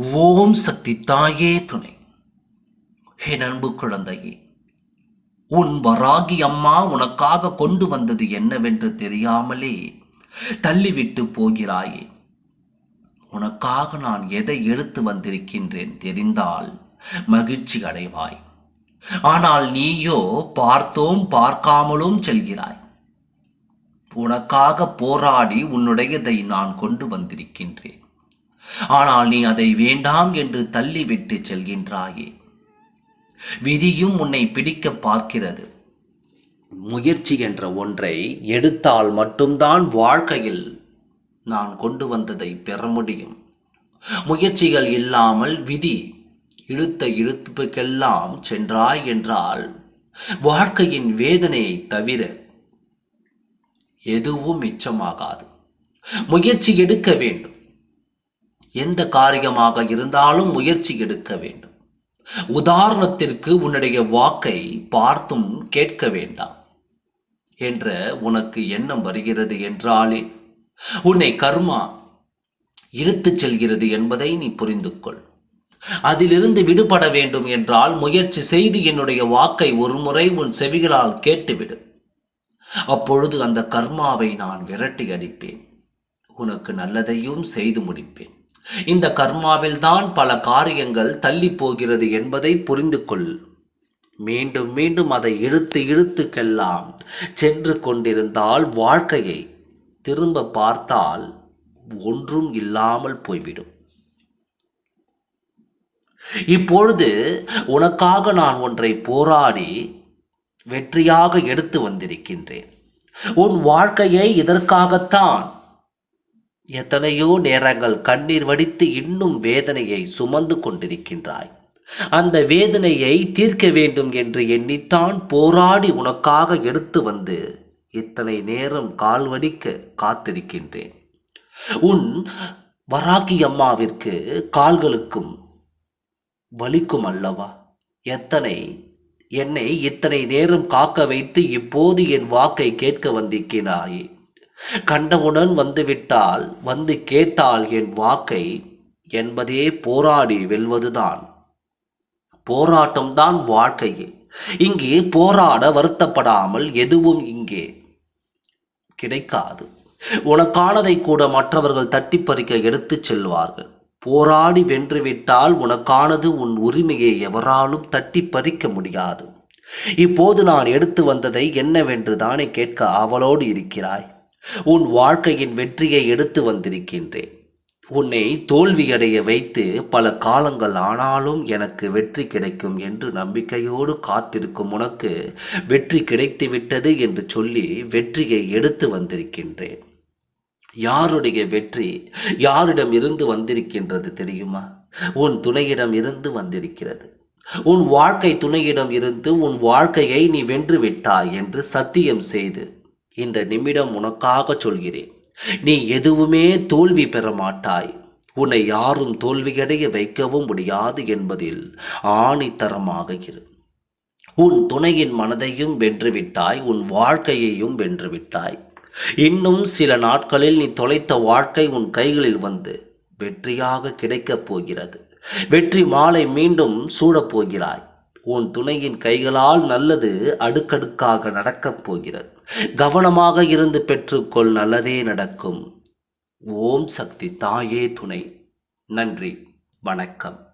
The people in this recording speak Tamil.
ஓம் சக்தி தாயே துணை. ஹே நண்பு குழந்தையே உன் வராகி அம்மா உனக்காக கொண்டு வந்தது என்னவென்று தெரியாமலே தள்ளிவிட்டு போகிறாயே. உனக்காக நான் எதை எடுத்து வந்திருக்கின்றேன் தெரிந்தால் மகிழ்ச்சி அடைவாய். ஆனால் நீயோ பார்த்தோம் பார்க்காமலும் செல்கிறாய். உனக்காக போராடி உன்னுடையதை நான் கொண்டு வந்திருக்கின்றேன். ஆனால் நீ அதை வேண்டாம் என்று தள்ளிவிட்டு செல்கின்றாயே. விதியும் உன்னை பிடிக்க பார்க்கிறது. முயற்சி என்ற ஒன்றை எடுத்தால் மட்டும்தான் வாழ்க்கையில் நான் கொண்டு வந்ததை பெற முடியும். முயற்சிகள் இல்லாமல் விதி இழுத்த இழுப்புக்கெல்லாம் சென்றாய் என்றால் வாழ்க்கையின் வேதனையை தவிர எதுவும் மிச்சமாகாது. முயற்சி எடுக்க வேண்டும். எந்த காரியமாக இருந்தாலும் முயற்சி எடுக்க வேண்டும். உதாரணத்திற்கு உன்னுடைய வாக்கை பார்த்தும் கேட்க வேண்டாம் என்ற உனக்கு எண்ணம் வருகிறது என்றாலே உன்னை கர்மா இழுத்துச் செல்கிறது என்பதை நீ புரிந்து கொள் அதிலிருந்து விடுபட வேண்டும் என்றால் முயற்சி செய்து என்னுடைய வாக்கை ஒருமுறை உன் செவிகளால் கேட்டுவிடு. அப்பொழுது அந்த கர்மாவை நான் விரட்டி அடிப்பேன். உனக்கு நல்லதையும் செய்து முடிப்பேன். இந்த கர்மாவில் தான் பல காரியங்கள் தள்ளி போகிறது என்பதை புரிந்து கொள் மீண்டும் மீண்டும் அதை இழுத்து இழுத்துக்கெல்லாம் சென்று கொண்டிருந்தால் வாழ்க்கையை திரும்ப பார்த்தால் ஒன்றும் இல்லாமல் போய்விடும். இப்பொழுது உனக்காக நான் ஒன்றை போராடி வெற்றியாக எடுத்து வந்திருக்கின்றேன். உன் வாழ்க்கையை இதற்காகத்தான் எத்தனையோ நேரங்கள் கண்ணீர் வடித்து இன்னும் வேதனையை சுமந்து கொண்டிருக்கின்றாய். அந்த வேதனையை தீர்க்க வேண்டும் என்று எண்ணித்தான் போராடி உனக்காக எடுத்து வந்து இத்தனை நேரம் கால் வடிக்க காத்திருக்கின்றேன். உன் வராகி அம்மாவிற்கு கால்களுக்கும் வலிக்கும் அல்லவா? எத்தனை என்னை இத்தனை நேரம் காக்க வைத்து இப்போது என் வாக்கை கேட்க வந்திருக்கிறாயே. கண்டவுடன் வந்துவிட்டால் வந்து கேட்டால் என் வாக்கை என்பதே போராடி வெல்வதுதான். போராட்டம்தான் வாழ்க்கையே. இங்கே போராட வருத்தப்படாமல் எதுவும் இங்கே கிடைக்காது. உனக்கானதை கூட மற்றவர்கள் தட்டி பறிக்க எடுத்துச் செல்வார்கள். போராடி வென்றுவிட்டால் உனக்கானது உன் உரிமையை எவராலும் தட்டி பறிக்க முடியாது. இப்போது நான் எடுத்து வந்ததை என்னவென்று தானே கேட்க ஆவலோடு இருக்கிறாய்? உன் வாழ்க்கையின் வெற்றியை எடுத்து வந்திருக்கின்றேன். உன்னை தோல்வியடைய வைத்து பல காலங்கள் ஆனாலும் எனக்கு வெற்றி கிடைக்கும் என்று நம்பிக்கையோடு காத்திருக்கும் உனக்கு வெற்றி கிடைத்து விட்டது என்று சொல்லி வெற்றியை எடுத்து வந்திருக்கின்றேன். யாருடைய வெற்றி யாரிடம் இருந்து வந்திருக்கின்றது தெரியுமா? உன் துணையிடம் இருந்து வந்திருக்கிறது. உன் வாழ்க்கை துணையிடம் இருந்து உன் வாழ்க்கையை நீ வென்று விட்டாய் என்று சத்தியம் செய்து இந்த நிமிடம் உனக்காக சொல்கிறேன். நீ எதுவுமே தோல்வி பெற மாட்டாய். உன்னை யாரும் தோல்வியடைய வைக்கவும் முடியாது என்பதில் ஆணித்தரமாக இரு. உன் துணையின் மனதையும் வென்றுவிட்டாய் உன் வாழ்க்கையையும் வென்றுவிட்டாய். இன்னும் சில நாட்களில் நீ தொலைத்த வாழ்க்கை உன் கைகளில் வந்து வெற்றியாக கிடைக்கப் போகிறது. வெற்றி மாலை மீண்டும் சூடப் போகிறாய். உன் துணையின் கைகளால் நல்லது அடுக்கடுக்காக நடக்கப் போகிறது. கவனமாக இருந்து பெற்றுக்கொள் நல்லதே நடக்கும். ஓம் சக்தி தாயே துணை. நன்றி. வணக்கம்.